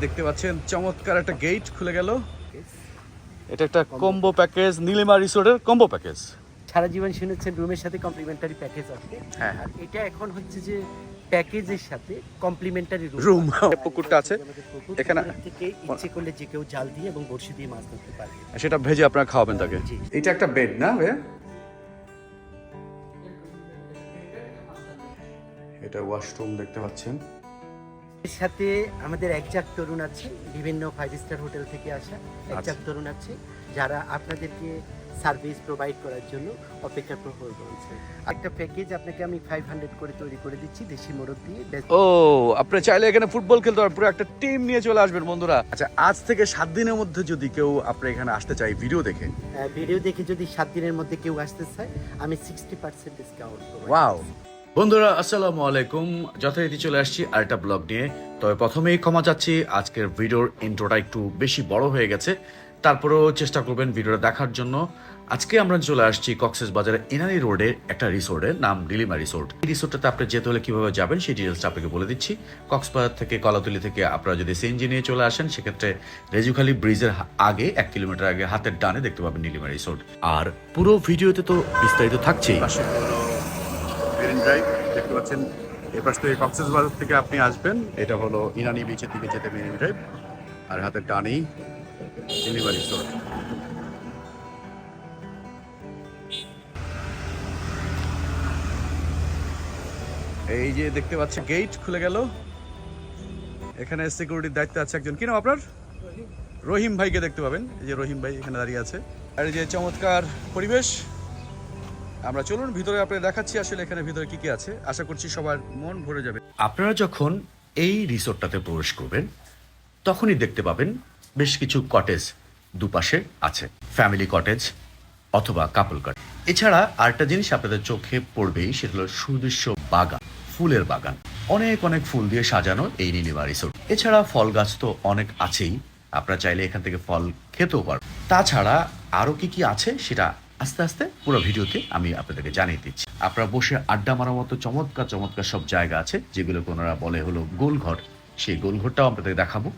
দেখতে পাচ্ছেন চমৎকার একটা গেট খুলে গেল। এটা একটা কম্বো প্যাকেজ নীলিমা রিসোর্টের কম্বো প্যাকেজ সারা জীবন শুনেছেন রুমের সাথে কমপ্লিমেন্টারি প্যাকেজ আছে। হ্যাঁ। আর এটা এখন হচ্ছে যে প্যাকেজের সাথে কমপ্লিমেন্টারি রুম পুকুরটা আছে। এখানে- এখানে থেকে ইচ্ছে করলে যে কেউ জাল দিয়ে এবং বড়শি দিয়ে মাছ ধরতে পারে। সেটা ভেজে আপনারা খাওয়াবেন তাকে। এটা একটা বেড না ভাইয়া? এটা ওয়াশরুম দেখতে পাচ্ছেন। এর সাথে আমাদের একজাক তরুণ আছে বিভিন্ন ফাইভ স্টার হোটেল থেকে আসা একজাক আচ্ছা। তরুণ আছে যারা আপনাদেরকে সার্ভিস প্রোভাইড করার জন্য অপেক্ষা প্রহর করছে একটা প্যাকেজ আপনাকে আমি ফাইভ হান্ড্রেড করে তৈরি করে দিচ্ছি দেশি মোরগ দিয়ে। ও আপনি চাইলে এখানে ফুটবল খেলতে পারেন পুরো একটা টিম নিয়ে চলে আসবেন বন্ধুরা। আচ্ছা আজ থেকে সাত দিনের মধ্যে যদি কেউ আপনার এখানে আসতে চাই ভিডিও দেখে। ভিডিও দেখে যদি সাত দিনের মধ্যে কেউ আসতে চায় আমি সিক্সটি পার্সেন্ট ডিসকাউন্ট ওয়াও বন্ধুরা, আসসালামু আলাইকুম। যথারীতি চলে আসছি আরেকটা ব্লগ নিয়ে। তবে প্রথমেই ক্ষমা চাচ্ছি, আজকের ভিডিওর ইন্ট্রোটা একটু বেশি বড় হয়ে গেছে। তারপরেও চেষ্টা করবেন ভিডিওটা দেখার জন্য। আজকে আমরা চলে আসছি কক্সেস বাজারে ইনানি রোডের একটা রিসোর্টের নাম ডিলিমা রিসোর্ট। এই রিসোর্টটাতে আপনি যেতে হলে কীভাবে যাবেন সেই ডিটেলসটা আপনাকে বলে দিচ্ছি। কক্সবাজার থেকে কলাতলি থেকে আপনারা যদি সিএনজি নিয়ে চলে আসেন, সেক্ষেত্রে রেজুখালী ব্রিজের আগে এক কিলোমিটার আগে হাতের ডানে দেখতে পাবেন নীলিমা রিসোর্ট। আর পুরো ভিডিওতে তো বিস্তারিত থাকছেই। মেরিন ড্রাইভ দেখতে পাচ্ছেন এই পাশ থেকে কক্সেস বাজার থেকে আপনি আসবেন। এটা হলো ইরানি বিচের দিকে যেতে মেরিন ড্রাইভ, আর হাতের ডানেই ডেলিভারি রিসোর্ট এই যে দেখতে পাচ্ছেন, গেট খুলে গেল। এখানে সিকিউরিটির দায়িত্বে আছে একজন। কি নাম আপনার? রহিম ভাইকে দেখতে পাবেন। এই যে রহিম ভাই এখানে দাঁড়িয়ে আছে। আর এই যে চমৎকার পরিবেশ। আমরা চলুন, ভিতরে আপনাদের দেখাচ্ছি আসলে এখানে ভিতরে কি কি আছে। আশা করছি সবার মন ভরে যাবে। আপনারা যখন এই রিসোর্টটাতে প্রবেশ করবেন, তখনই দেখতে পাবেন বেশ কিছু কটেজ দুপাশে আছে। ফ্যামিলি কটেজ অথবা কাপল কটেজ। এছাড়া আরেকটা জিনিস আপনাদের চোখে পড়বেই, সেটা হলো সুদৃশ্য বাগান, ফুলের বাগান। অনেক অনেক ফুল দিয়ে সাজানো এই নীলিমা রিসোর্ট। এছাড়া ফল গাছ তো অনেক আছেই, আপনারা চাইলে এখান থেকে ফল খেতেও পারবেন। তাছাড়া আরও কি কি আছে, সেটা আস্তে আস্তে পুরো ভিডিওতে আমি আপনাদেরকে জানিয়ে দিচ্ছি। আপনারা বসে আড্ডা মারার মতো চমৎকার চমৎকার সব জায়গা আছে, যেগুলো ওনারা বলে হলো গোলঘর। সেই গোলঘরটাও আপনাদের দেখাবো।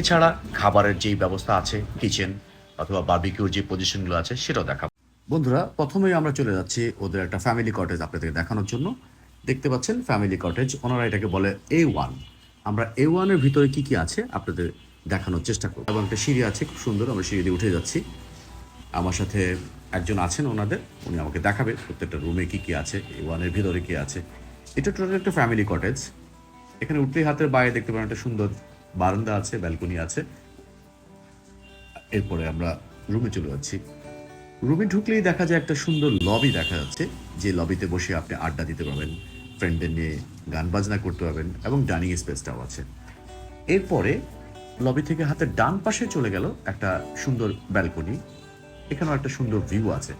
এছাড়া খাবারের যেই ব্যবস্থা আছে কিচেন অথবা বার্বিকিউর যে পজিশনগুলো আছে, সেটাও দেখাবো। বন্ধুরা, প্রথমেই আমরা চলে যাচ্ছি ওদের একটা ফ্যামিলি কটেজ আপনাদের দেখানোর জন্য। দেখতে পাচ্ছেন ফ্যামিলি কটেজ ওনারা এটাকে বলে এ ওয়ান আমরা এ ওয়ানের ভিতরে কি কি আছে আপনাদের দেখানোর চেষ্টা করব। এবং একটা সিঁড়ি আছে, খুব সুন্দর, আমরা সিঁড়ি দিয়ে উঠে যাচ্ছি। আমার সাথে একজন আছেন ওনাদের, উনি আমাকে দেখাবে প্রত্যেকটা রুমে কি কি আছে ওয়ানের ভিতরে কি আছে। এটা টোটাল একটা ফ্যামিলি কটেজ এখানে উঠলেই হাতের বাইরে দেখতে পারেন একটা সুন্দর বারান্দা আছে ব্যালকনি আছে। এরপরে আমরা রুমে চলে যাচ্ছি। রুমে ঢুকলেই দেখা যায় একটা সুন্দর লবি দেখা যাচ্ছে, যে লবিতে বসে আপনি আড্ডা দিতে পারবেন ফ্রেন্ডদের নিয়ে গান বাজনা করতে পারবেন এবং ডাইনিং স্পেসটাও আছে। এরপরে লবি থেকে হাতের ডান পাশে চলে গেল একটা সুন্দর ব্যালকনি এখানেও একটা সুন্দর ভিউ আছে।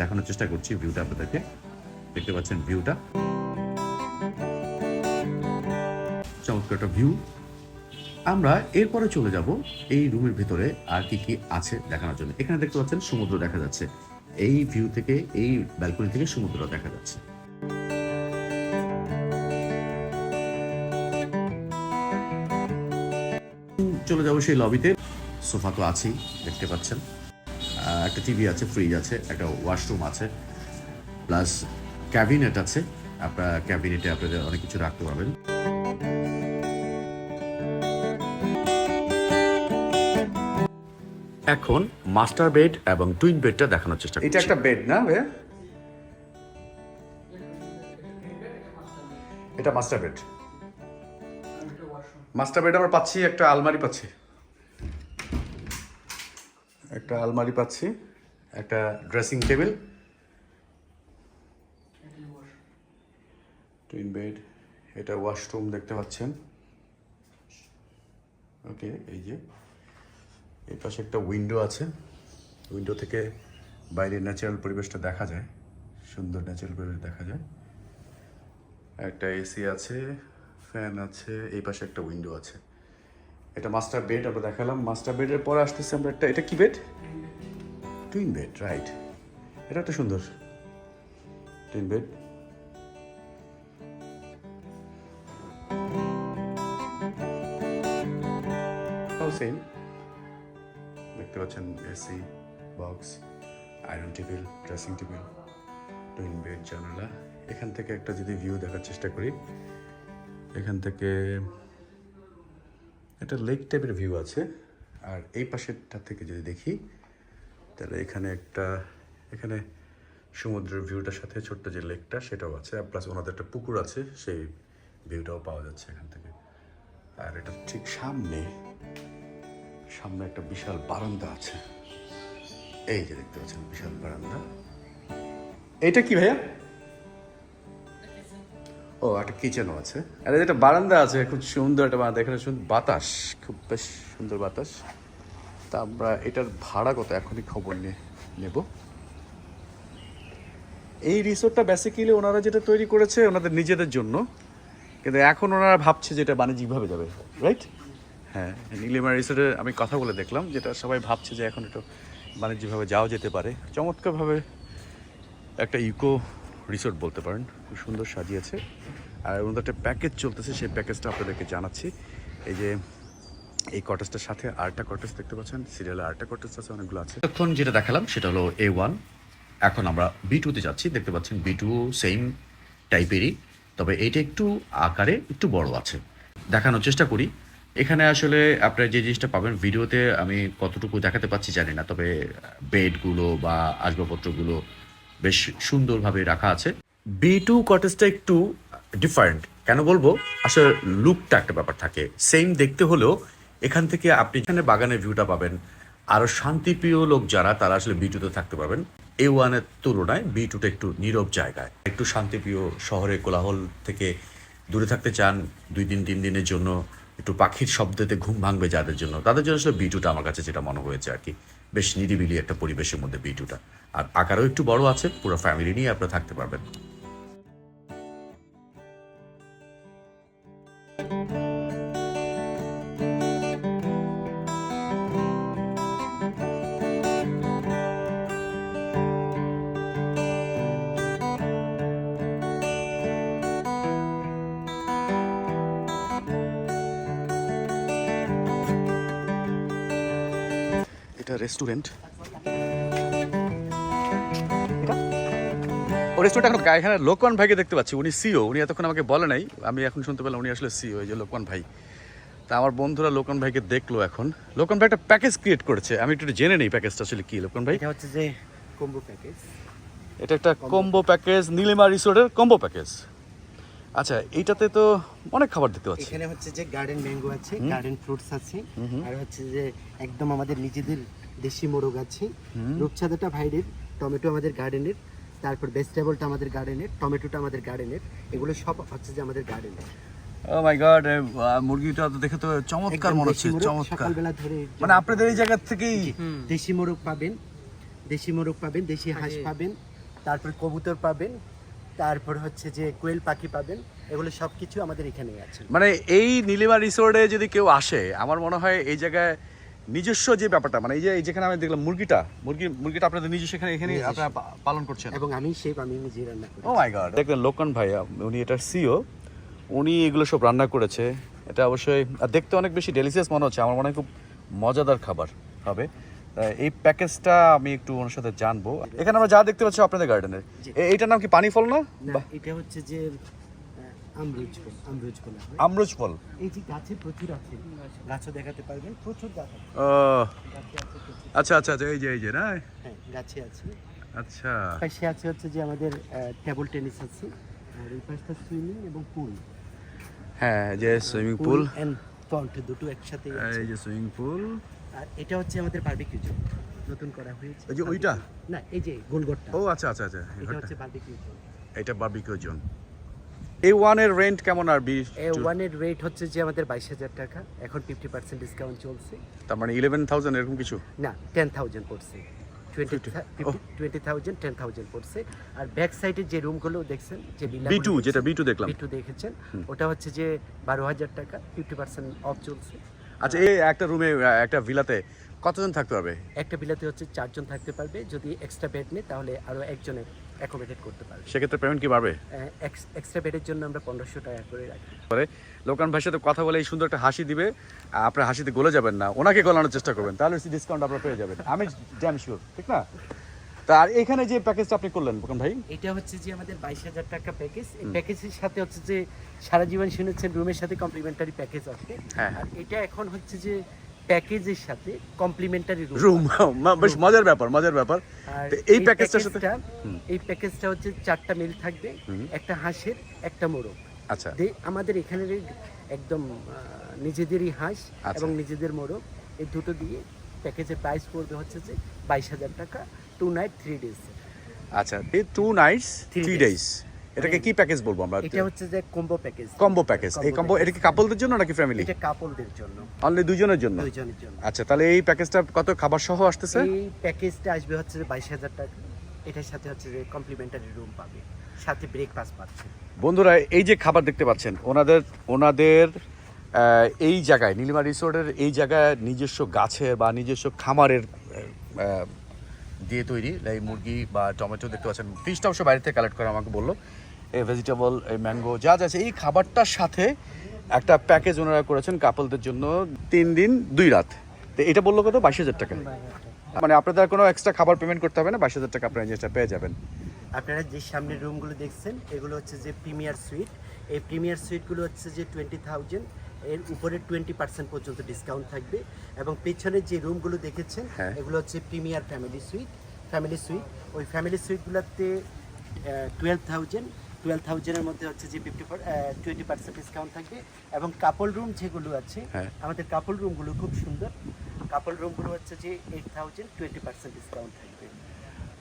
দেখানোর চেষ্টা করছি ভিউটা আপনাদেরকে। দেখতে পাচ্ছেন ভিউটা চমৎকার একটা ভিউ আমরা এরপরে চলে যাব এই রুমের ভিতরে আর কি কি আছে দেখানোর জন্য। এখানে দেখতে পাচ্ছেন সমুদ্র দেখা যাচ্ছে। এই ভিউ থেকে, এই ব্যালকনি থেকে সমুদ্র দেখা যাচ্ছে। চলে যাব সেই লবিতে সোফা তো আছেই, দেখতে পাচ্ছেন। একটা টিভি আছে ফ্রিজ আছে একটা ওয়াশরুম আছে প্লাস ক্যাবিনেট আছে। আপনার ক্যাবিনেটে আপনাদের অনেক কিছু রাখতে পারবেন। এখন মাস্টার বেড এবং টুইন বেডটা দেখানোর চেষ্টা এটা একটা বেড না ভাইয়া? এটা মাস্টার বেড মাস্টার বেড আমরা পাচ্ছি একটা আলমারি পাচ্ছি। একটা আলমারি পাচ্ছি, একটা ড্রেসিং টেবিল টুইন বেড এটা ওয়াশরুম দেখতে পাচ্ছেন। ওকে, এই যে, এই পাশে একটা উইন্ডো আছে। উইন্ডো থেকে বাইরের ন্যাচারাল পরিবেশটা দেখা যায়, সুন্দর ন্যাচারাল পরিবেশ দেখা যায়। একটা এসি আছে ফ্যান আছে, এই পাশে একটা উইন্ডো আছে। এটা মাস্টার বেড আমরা দেখালাম। মাস্টার বেডের পরে আসতেছে আমরা একটা এটা কি বেড টুইন বেড রাইট এটা একটা সুন্দর। টুইন বেড সেম দেখতে পাচ্ছেন AC box iron table dressing table twin bed জানালা। এখান থেকে একটা যদি ভিউ দেখার চেষ্টা করি। এখান থেকে একটা লেক টাইপের ভিউ আছে। আর এই পাশেরটা থেকে যদি দেখি, তাহলে এখানে একটা, এখানে সমুদ্রের ভিউটার সাথে ছোট্ট যে লেকটা সেটাও আছে। আর প্লাস ওনাদের একটা পুকুর আছে, সেই ভিউটাও পাওয়া যাচ্ছে এখান থেকে। আর এটা ঠিক সামনে সামনে একটা বিশাল বারান্দা আছে। এই যে দেখতে পাচ্ছেন, বিশাল বারান্দা। এইটা কি ভাইয়া? ও, একটা কিচেনও আছে। আর এটা বারান্দা আছে, খুব সুন্দর একটা বারান্দা। এখানে সুন্দর বাতাস, খুব বেশ সুন্দর বাতাস। তা আমরা এটার ভাড়া কত? এখনই খবর নিয়ে নেব। এই রিসোর্টটা বেসিক্যালি ওনারা যেটা তৈরি করেছে, ওনাদের নিজেদের জন্য। কিন্তু এখন ওনারা ভাবছে যেটা বাণিজ্যিকভাবে যাবে রাইট হ্যাঁ নীলিমা রিসোর্টে আমি কথা বলে দেখলাম, যেটা সবাই ভাবছে যে এখন একটু বাণিজ্যিকভাবে যাওয়া যেতে পারে। চমৎকারভাবে একটা ইকো রিসোর্ট বলতে পারেন। খুব সুন্দর সাজিয়েছে। আর ওনাদের একটা প্যাকেজ চলতেছে, সেই প্যাকেজটা আপনাদেরকে জানাচ্ছি। এই যে এই কটেজটার সাথে আরেকটা কটেজ দেখতে পাচ্ছেন সিরিয়ালে আরেকটা কটেজ আছে, অনেকগুলো আছে। এখন যেটা দেখালাম, সেটা হলো এ ওয়ান এখন আমরা বি টুতে যাচ্ছি, দেখতে পাচ্ছেন বি টু সেম টাইপেরই তবে এইটা একটু আকারে একটু বড় আছে। দেখানোর চেষ্টা করি। এখানে আসলে আপনারা যে জিনিসটা পাবেন ভিডিওতে আমি কতটুকু দেখাতে পাচ্ছি জানি না, তবে বেডগুলো বা আসবাবপত্রগুলো বেশ সুন্দরভাবে রাখা আছে। বি টু কটেজটা একটু ডিফারেন্ট কেন বলব? আসলে লুকটা একটা ব্যাপার থাকে। সেম দেখতে হলেও এখান থেকে আপনি এখানে বাগানের ভিউটা পাবেন, আরও শান্তিপ্রিয় লোক যারা, তারা আসলে বি টুতে থাকতে পারবেন। এ ওয়ানের তুলনায় বি টুটা একটু নীরব জায়গায়। একটু শান্তিপ্রিয় শহরে কোলাহল থেকে দূরে থাকতে চান, দুই দিন, তিন দিনের জন্য। একটু পাখির শব্দতে ঘুম ভাঙবে যাদের জন্য। তাদের জন্য আসলে বিটুটা আমার কাছে যেটা মনে হয়েছে আর কি। বেশ নিরিবিলি একটা পরিবেশের মধ্যে বিটুটা আর আকারও একটু বড় আছে, পুরো ফ্যামিলি নিয়ে আপনারা থাকতে পারবেন। এটা রেস্টুরেন্ট ও রেস্টুরেন্ট এখন এখানে লোকমান ভাইকে দেখতে পাচ্ছি উনি সিও উনি এতক্ষণ আমাকে বলে নাই। আমি এখন শুনতে পেলাম উনি আসলে সিও এই যে লোকমান ভাই। তা আমার বন্ধুরা লোকমান ভাইকে দেখল এখন। লোকমান ভাই একটা প্যাকেজ ক্রিয়েট করেছে। আমি একটু জেনে নেই প্যাকেজটা আসলে কি লোকমান ভাই? এটা হচ্ছে যে কম্বো প্যাকেজ এটা একটা কম্বো প্যাকেজ নীলিমা রিসোর্টের কম্বো প্যাকেজ আচ্ছা এইটাতে তো অনেক খাবার দেখতে পাচ্ছি। এখানে হচ্ছে যে গার্ডেন ম্যাঙ্গো আছে গার্ডেন ফ্রুটস আছে আর হচ্ছে যে একদম আমাদের নিজেদের দেশি মোরগ আছে। রূপচাঁদাটা ভাইরের টমেটো আমাদের গার্ডেনের তারপর ভেজিটেবলটা আমাদের গার্ডেনের টমেটোটা আমাদের গার্ডেনের এগুলো সব হচ্ছে যে আমাদের গার্ডেনের ও মাই গড মুরগিটা তো দেখে তো চমৎকার মনে হচ্ছে চমৎকার। সকালবেলা ধরে মানে আপনাদের এই জায়গা থেকেই দেশি মোরগ পাবেন দেশি মোরগ পাবেন দেশি হাঁস পাবেন তারপর কবুতর পাবেন তারপর হচ্ছে যে কোয়েল পাখি পাবেন এগুলো সব কিছু আমাদের এখানেই আছে। মানে এই নীলিমা রিসোর্টে যদি কেউ আসে আমার মনে হয় এই জায়গায় নিজস্ব যে ব্যাপারটা মানে এই যে এই যেখানে আমি দেখলাম মুরগিটা মুরগি মুরগিটা আপনাদের নিজস্ব এখানে এখানে আপনারা পালন করছেন? এবং আমি শেফ আমি নিজে রান্না করি। ও মাই গড দেখলেন লোকন ভাই উনি এটা সিও উনি এগুলো সব রান্না করেছে। এটা অবশ্যই আর দেখতে অনেক বেশি ডেলিসিয়াস মনে হচ্ছে আমার মনে হয় খুব মজাদার খাবার হবে। এই প্যাকেজটা আমি একটু ওনার সাথে জানব। এখানে আমরা যা দেখতে পাচ্ছি আপনাদের গার্ডেনের। এইটার নাম কি পানি ফল না? এটা হচ্ছে যে আমরুজ ফল এই যে গাছে প্রচুর আছে গাছও দেখাতে পারবেন প্রচুর গাছ আচ্ছা আচ্ছা আচ্ছা এই যে এই যে না? হ্যাঁ গাছে আছে। আচ্ছা। পাশে আছে হচ্ছে যে আমাদের টেবল টেনিস আছে আর এই পাশটা সুইমিং এবং পুল হ্যাঁ যে সুইমিং পুল এন্ড দুটো একসাথে এই যে সুইমিং পুল আর এটা হচ্ছে আমাদের বারবিকিউ জোন নতুন করা হয়েছে। এই যে ওইটা? না এই যে ও আচ্ছা আচ্ছা আচ্ছা এটা হচ্ছে বারবিকিউ জোন এটা বারবিকিউ জোন এ ওয়ানের রেন্ট কেমন আর বি এ ওয়ানের রেট হচ্ছে যে আমাদের বাইশ হাজার টাকা। এখন ফিফটি পার্সেন্ট ডিসকাউন্ট চলছে। তার মানে ইলেভেন থাউজেন্ড এরকম কিছু? না টেন থাউজেন্ড পড়ছে। টোয়েন্টি 50 ও। টোয়েন্টি থাউজেন্ড টেন থাউজেন্ড পড়ছে। আর ব্যাক সাইডে যে রুমগুলো দেখছেন যে বি টু যেটা বি টু দেখলাম। বি টু দেখেছেন ওটা হচ্ছে যে বারো হাজার টাকা ফিফটি পার্সেন্ট অফ চলছে। আচ্ছা এই একটা রুমে একটা ভিলাতে কতজন থাকতে পারবে? একটা বিলাতে হচ্ছে চারজন থাকতে পারবে। যদি এক্সট্রা বেড নেই তাহলে আরও একজনের অ্যাকোমোডেট করতে পারবে। সেক্ষেত্রে পেমেন্ট কি বাড়বে? এক্সট্রা বেডের জন্য আমরা পনেরোশো টাকা করে রাখি। পরে লোকান ভাইয়ের সাথে কথা বলে এই সুন্দর একটা হাসি দিবে আপনার হাসিতে গলে যাবেন না ওনাকে গলানোর চেষ্টা করবেন তাহলে ডিসকাউন্ট আপনারা পেয়ে যাবেন। আমি জ্যাম শিওর ঠিক না? তা আর এখানে যে প্যাকেজটা আপনি করলেন লোকান ভাই? এটা হচ্ছে যে আমাদের বাইশ হাজার টাকা প্যাকেজ এই প্যাকেজের সাথে হচ্ছে যে সারা জীবন শুনেছেন রুমের সাথে কমপ্লিমেন্টারি প্যাকেজ আছে হ্যাঁ। এটা এখন হচ্ছে যে প্যাকেজের সাথে কমপ্লিমেন্টারি রুম বেশ মজার ব্যাপার মজার ব্যাপার। এই প্যাকেজটার সাথে এই প্যাকেজটা হচ্ছে চারটা মিল থাকবে একটা হাঁসের একটা মোরগ। আচ্ছা। আমাদের এখানে একদম নিজেদেরই হাঁস আচ্ছা। এবং নিজেদের মোরগ এই দুটো দিয়ে প্যাকেজের প্রাইস পড়বে হচ্ছে যে বাইশ হাজার টাকা টু নাইট থ্রি ডেজ আচ্ছা টু নাইটস থ্রি. ডেজ এটাকে কি প্যাকেজ বলব আমরা? এটা হচ্ছে যে কম্বো প্যাকেজ কম্বো প্যাকেজ এই কম্বো এটা কি কাপলদের জন্য নাকি ফ্যামিলি এটা কাপলদের জন্য। অনলি দুজনের জন্য? দুইজনের জন্য। আচ্ছা তাহলে এই প্যাকেজটা কত খাবার সহ আসতেছে? এই প্যাকেজটা আসবে হচ্ছে যে বাইশ হাজার টাকা। এটার সাথে হচ্ছে যে কমপ্লিমেন্টারি রুম পাবে। সাথে ব্রেকফাস্ট পাচ্ছে। বন্ধুরা এই যে খাবার দেখতে পাচ্ছেন ওনাদের ওনাদের এই জায়গায় নীলিমা রিসোর্টের এই জায়গায় নিজস্ব গাছের বা নিজস্ব খামারের দিয়ে তৈরি। এই মুরগি বা টমেটো দেখতে পাচ্ছেন। ফিশটা অবশ্য বাইরে থেকে কালেক্ট করে আমাকে বলল। এই ভেজিটেবল এই ম্যাঙ্গো যা যা আছে এই খাবারটার সাথে একটা প্যাকেজ ওনারা করেছেন কাপলদের জন্য তিন দিন দুই রাত। তো এটা বলল কত? বাইশ হাজার টাকা। মানে আপনাদের কোনো এক্সট্রা খাবার পেমেন্ট করতে হবে না? বাইশ হাজার টাকা আপনারা জিনিসটা পেয়ে যাবেন। আপনারা যে সামনের রুমগুলো দেখছেন এগুলো হচ্ছে যে প্রিমিয়ার সুইট এই প্রিমিয়ার সুইটগুলো হচ্ছে যে টোয়েন্টি থাউজেন্ড এর উপরে টোয়েন্টি পার্সেন্ট পর্যন্ত ডিসকাউন্ট থাকবে। এবং পেছনের যে রুমগুলো দেখেছেন হ্যাঁ। এগুলো হচ্ছে premier family suite family suite ওই ফ্যামিলি সুইটগুলোতে টুয়েলভ থাউজেন্ড টুয়েলভ থাউজেন্ডের মধ্যে হচ্ছে যে ফিফটি টোয়েন্টি পার্সেন্ট ডিসকাউন্ট থাকবে এবং কাপল রুম যেগুলো আছে হ্যাঁ। আমাদের কাপল রুমগুলো খুব সুন্দর কাপল রুমগুলো হচ্ছে যে eight thousand twenty percent discount থাকবে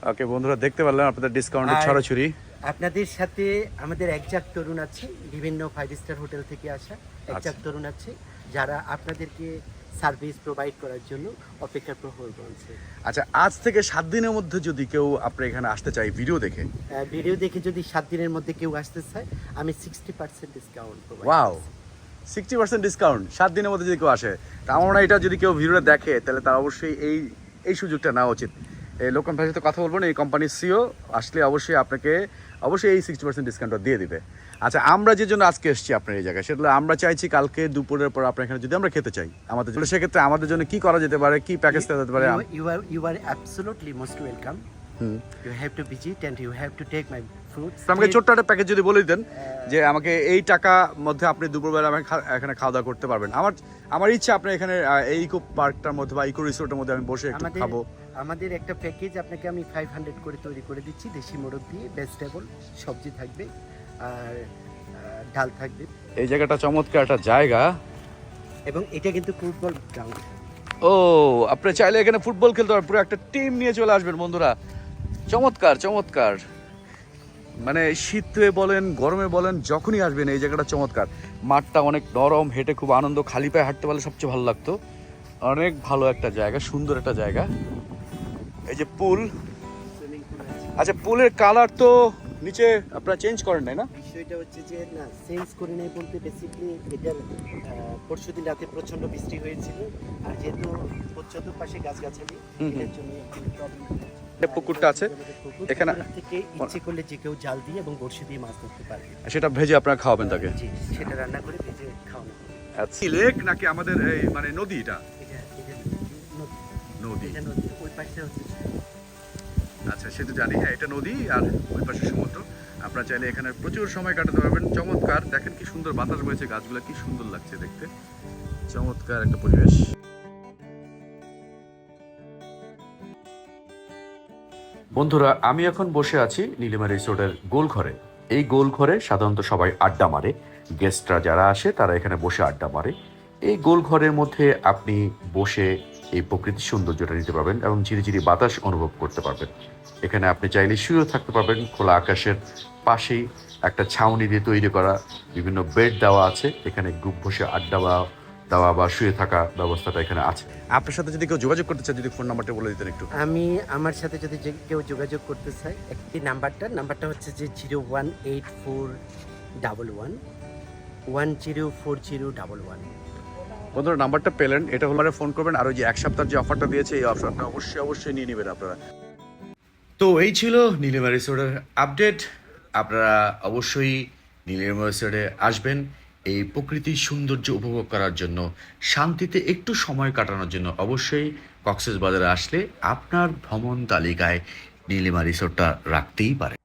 ওকে বন্ধুরা দেখতে পারলেন আপনাদের ডিসকাউন্টের ছড়াছড়ি আপনাদের সাথে আমাদের একজাক তরুণ আছে বিভিন্ন ফাইভ স্টার হোটেল থেকে আসা একজাক আচ্ছা। তরুণ আছে যারা আপনাদেরকে সার্ভিস প্রোভাইড করার জন্য অপেক্ষা প্রহর বলছে। আচ্ছা আজ থেকে সাত দিনের মধ্যে যদি কেউ আপনার এখানে আসতে চাই ভিডিও দেখে? ভিডিও দেখে যদি সাত দিনের মধ্যে কেউ আসতে চায় আমি sixty percent discount wow sixty percent discount সাত দিনের মধ্যে যদি কেউ আসে। তা আমার মনে এটা যদি কেউ ভিডিওটা দেখে তাহলে তার অবশ্যই এই এই সুযোগটা নেওয়া উচিত। এই লোকন ভাইয়ের সাথে কথা বলব না এই কোম্পানির সিও আসলে অবশ্যই আপনাকে অবশ্যই এই সিক্সটি পার্সেন্ট ডিসকাউন্টটা দিয়ে দিবে। আচ্ছা আমরা যে জন্য আজকে এসেছি আপনার এই জায়গায় সেটা হলো আমরা চাইছি কালকে দুপুরের পর আপনার এখানে যদি আমরা খেতে চাই আমাদের জন্য সেক্ষেত্রে আমাদের জন্য কি করা যেতে পারে কি প্যাকেজ দেওয়া যেতে পারে? You are you are absolutely most welcome you have to visit and you have to take my fruits আমাকে ছোট্ট একটা প্যাকেজ যদি বলে দিতেন যে আমাকে এই টাকা মধ্যে আপনি দুপুরবেলা আমাকে এখানে খাওয়া দাওয়া করতে পারবেন। আমার আমার ইচ্ছা আপনি এখানে এই ইকো পার্কটার মধ্যে বা ইকো রিসোর্টের মধ্যে আমি বসে একটু খাব। আমাদের একটা প্যাকেজ আপনাকে আমি ফাইভ হান্ড্রেড করে তৈরি করে দিচ্ছি দেশি মোরগ দিয়ে ভেজিটেবল সবজি থাকবে। আর ডাল থাকবে। এই জায়গাটা চমৎকার একটা জায়গা। এবং এটা কিন্তু ফুটবল গ্রাউন্ড ও আপনি চাইলে এখানে ফুটবল খেলতে পারেন। পুরো একটা টিম নিয়ে চলে আসবেন বন্ধুরা। চমৎকার চমৎকার। মানে শীতে বলেন গরমে বলেন যখনই আসবেন এই জায়গাটা চমৎকার। মাঠটা অনেক নরম হেঁটে খুব আনন্দ খালি পায়ে হাঁটতে পারলে সবচেয়ে ভালো লাগতো। অনেক ভালো একটা জায়গা সুন্দর একটা জায়গা। এই যে পুল। আচ্ছা পুলের কালার তো নিচে আপনারা চেঞ্জ করেন নাই না? বিষয়টা হচ্ছে যে না চেঞ্জ করে নেই বলতে বেসিকলি এটার পরশু দিন রাতে প্রচণ্ড বৃষ্টি হয়েছিল। আর যেহেতু চতুর্পাশে গাছগাছালি হুম হুম। এর জন্য একটু। এটা পুকুরটা আছে? এখানে- থেকে ইচ্ছে করলে যে কেউ জাল দিয়ে এবং বড়শি দিয়ে মাছ ধরতে পারবে সেটা ভেজে আপনারা খাওয়াবেন তাকে? সেটা রান্না করে ভেজে খাওয়ানো। আচ্ছা। লেক নাকি আমাদের এই মানে নদী এটা? এটা এটা নদী। নদী। ওই পাশে হচ্ছে আচ্ছা সেটা জানি। হ্যাঁ এটা নদী আর ওই পাশে সমুদ্র। আপনারা চাইলে এখানে প্রচুর সময় কাটাতে পারবেন। চমৎকার। দেখেন কি সুন্দর বাতাস বইছে গাছগুলো, কি সুন্দর লাগছে দেখতে। চমৎকার একটা পরিবেশ। বন্ধুরা, আমি এখন বসে আছি নীলিমা রিসোর্টের গোল ঘরে। এই গোল ঘরে সাধারণত সবাই আড্ডা মারে। গেস্টরা যারা আসে, তারা এখানে বসে আড্ডা মারে। এই গোল ঘরের মধ্যে আপনি বসে এই প্রকৃতির সৌন্দর্যটা নিতে পারবেন এবং ঝিরিঝিরি বাতাস অনুভব করতে পারবেন। এখানে আপনি চাইলে শুয়েও থাকতে পারবেন খোলা আকাশের পাশেই একটা ছাউনি দিয়ে তৈরি করা বিভিন্ন বেড দেওয়া আছে। এখানে গ্রুপ বসে আড্ডা বা দেওয়া বা শুয়ে থাকা ব্যবস্থাটা এখানে আছে। আপনার সাথে যদি কেউ যোগাযোগ করতে চায় যদি ফোন নাম্বারটা বলে দিতেন একটু। আমি আমার সাথে যদি কেউ যোগাযোগ করতে চায় একটি নাম্বারটা নাম্বারটা হচ্ছে যে zero one eight four double one one zero four zero double one. বন্ধুরা, নাম্বারটা পেলেন। এটা হলো ফোন করবেন। আর ওই যে এক সপ্তাহের যে অফারটা দিয়েছে, এই অফারটা অবশ্যই অবশ্যই নিয়ে নেবেন আপনারা। তো এই ছিল নীলিমা রিসোর্টের আপডেট। আপনারা অবশ্যই নীলিমা রিসোর্টে আসবেন। এই প্রকৃতির সৌন্দর্য উপভোগ করার জন্য, শান্তিতে একটু সময় কাটানোর জন্য অবশ্যই কক্সেস বাজারে আসলে আপনার ভ্রমণ তালিকায় নীলিমা রিসোর্টটা রাখতেই পারে